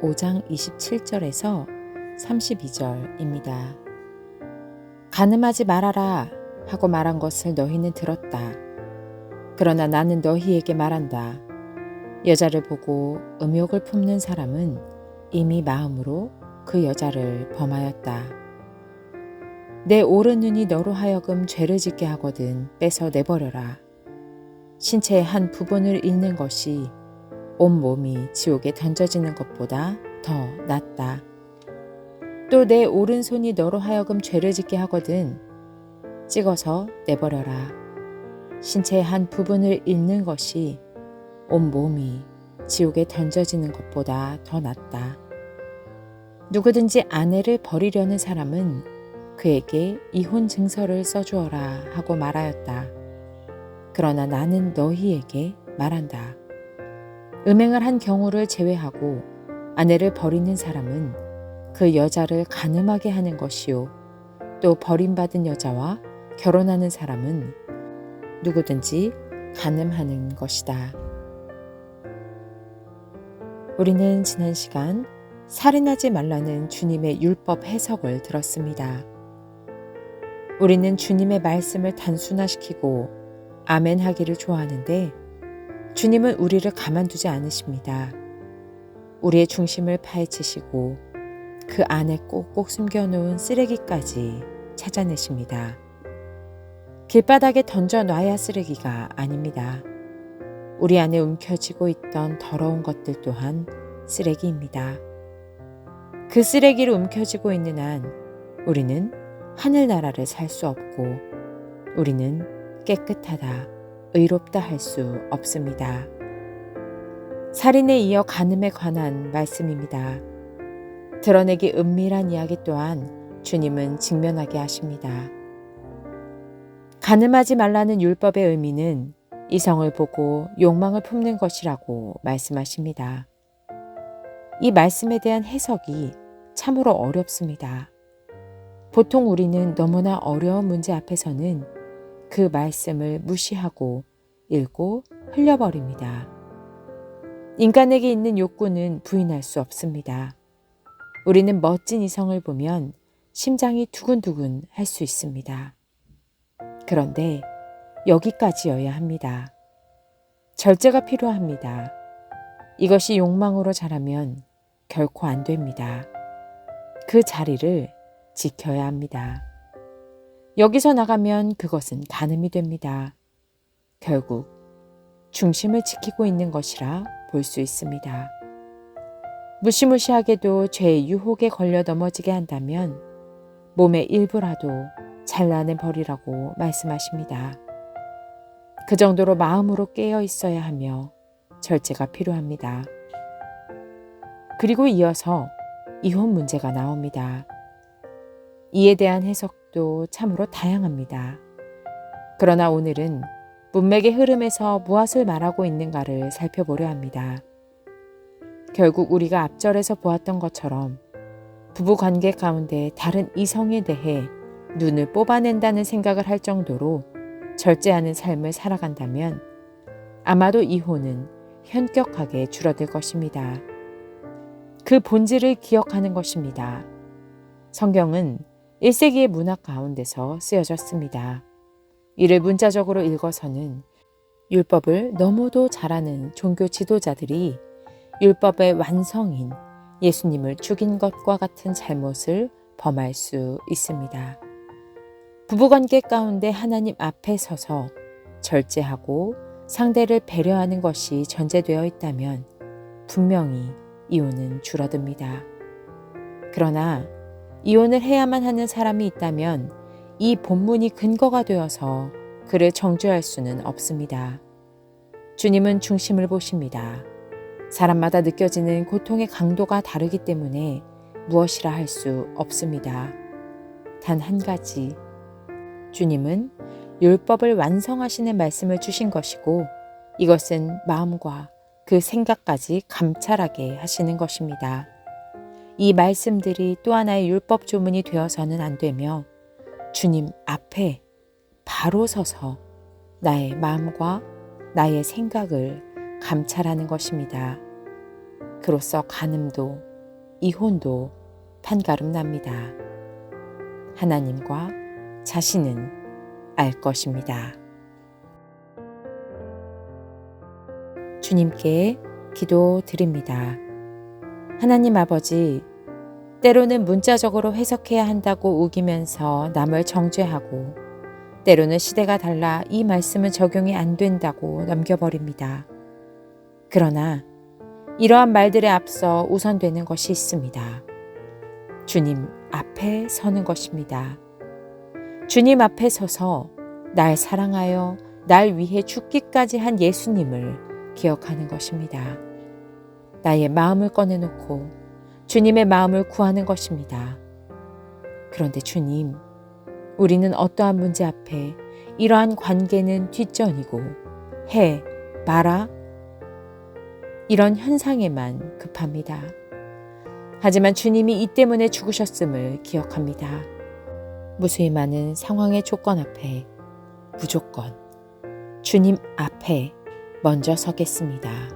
5장 27절에서 32절입니다. 가늠하지 말아라 하고 말한 것을 너희는 들었다. 그러나 나는 너희에게 말한다. 여자를 보고 음욕을 품는 사람은 이미 마음으로 그 여자를 범하였다. 내 오른 눈이 너로 하여금 죄를 짓게 하거든 빼서 내버려라. 신체의 한 부분을 잃는 것이 온 몸이 지옥에 던져지는 것보다 더 낫다. 또 내 오른손이 너로 하여금 죄를 짓게 하거든 찍어서 내버려라. 신체의 한 부분을 잃는 것이 온 몸이 지옥에 던져지는 것보다 더 낫다. 누구든지 아내를 버리려는 사람은 그에게 이혼 증서를 써주어라 하고 말하였다. 그러나 나는 너희에게 말한다. 음행을 한 경우를 제외하고 아내를 버리는 사람은 그 여자를 가늠하게 하는 것이요. 또 버림받은 여자와 결혼하는 사람은 누구든지 가늠하는 것이다. 우리는 지난 시간 살인하지 말라는 주님의 율법 해석을 들었습니다. 우리는 주님의 말씀을 단순화시키고 아멘 하기를 좋아하는데 주님은 우리를 가만두지 않으십니다. 우리의 중심을 파헤치시고 그 안에 꼭꼭 숨겨놓은 쓰레기까지 찾아내십니다. 길바닥에 던져놔야 쓰레기가 아닙니다. 우리 안에 움켜쥐고 있던 더러운 것들 또한 쓰레기입니다. 그 쓰레기를 움켜쥐고 있는 한 우리는 하늘나라를 살 수 없고 우리는 깨끗하다. 의롭다 할 수 없습니다. 살인에 이어 간음에 관한 말씀입니다. 드러내기 은밀한 이야기 또한 주님은 직면하게 하십니다. 간음하지 말라는 율법의 의미는 이성을 보고 욕망을 품는 것이라고 말씀하십니다. 이 말씀에 대한 해석이 참으로 어렵습니다. 보통 우리는 너무나 어려운 문제 앞에서는 그 말씀을 무시하고 읽고 흘려버립니다. 인간에게 있는 욕구는 부인할 수 없습니다. 우리는 멋진 이성을 보면 심장이 두근두근 할 수 있습니다. 그런데 여기까지여야 합니다. 절제가 필요합니다. 이것이 욕망으로 자라면 결코 안 됩니다. 그 자리를 지켜야 합니다. 여기서 나가면 그것은 간음이 됩니다. 결국 중심을 지키고 있는 것이라 볼 수 있습니다. 무시무시하게도 죄의 유혹에 걸려 넘어지게 한다면 몸의 일부라도 잘라내 버리라고 말씀하십니다. 그 정도로 마음으로 깨어 있어야 하며 절제가 필요합니다. 그리고 이어서 이혼 문제가 나옵니다. 이에 대한 해석 도 참으로 다양합니다. 그러나 오늘은 문맥의 흐름에서 무엇을 말하고 있는가를 살펴보려 합니다. 결국 우리가 앞절에서 보았던 것처럼 부부 관계 가운데 다른 이성에 대해 눈을 뽑아낸다는 생각을 할 정도로 절제하는 삶을 살아간다면 아마도 이혼은 현격하게 줄어들 것입니다. 그 본질을 기억하는 것입니다. 성경은 1세기의 문학 가운데서 쓰여졌습니다. 이를 문자적으로 읽어서는 율법을 너무도 잘하는 종교 지도자들이 율법의 완성인 예수님을 죽인 것과 같은 잘못을 범할 수 있습니다. 부부관계 가운데 하나님 앞에 서서 절제하고 상대를 배려하는 것이 전제되어 있다면 분명히 이혼은 줄어듭니다. 그러나 이혼을 해야만 하는 사람이 있다면 이 본문이 근거가 되어서 그를 정죄할 수는 없습니다. 주님은 중심을 보십니다. 사람마다 느껴지는 고통의 강도가 다르기 때문에 무엇이라 할 수 없습니다. 단 한 가지. 주님은 율법을 완성하시는 말씀을 주신 것이고 이것은 마음과 그 생각까지 감찰하게 하시는 것입니다. 이 말씀들이 또 하나의 율법 조문이 되어서는 안 되며 주님 앞에 바로 서서 나의 마음과 나의 생각을 감찰하는 것입니다. 그로써 간음도 이혼도 판가름 납니다. 하나님과 자신은 알 것입니다. 주님께 기도 드립니다. 하나님 아버지, 때로는 문자적으로 해석해야 한다고 우기면서 남을 정죄하고, 때로는 시대가 달라 이 말씀은 적용이 안 된다고 넘겨버립니다. 그러나 이러한 말들에 앞서 우선되는 것이 있습니다. 주님 앞에 서는 것입니다. 주님 앞에 서서 날 사랑하여 날 위해 죽기까지 한 예수님을 기억하는 것입니다. 나의 마음을 꺼내놓고 주님의 마음을 구하는 것입니다. 그런데 주님, 우리는 어떠한 문제 앞에 이러한 관계는 뒷전이고 해, 마라 이런 현상에만 급합니다. 하지만 주님이 이 때문에 죽으셨음을 기억합니다. 무수히 많은 상황의 조건 앞에 무조건 주님 앞에 먼저 서겠습니다.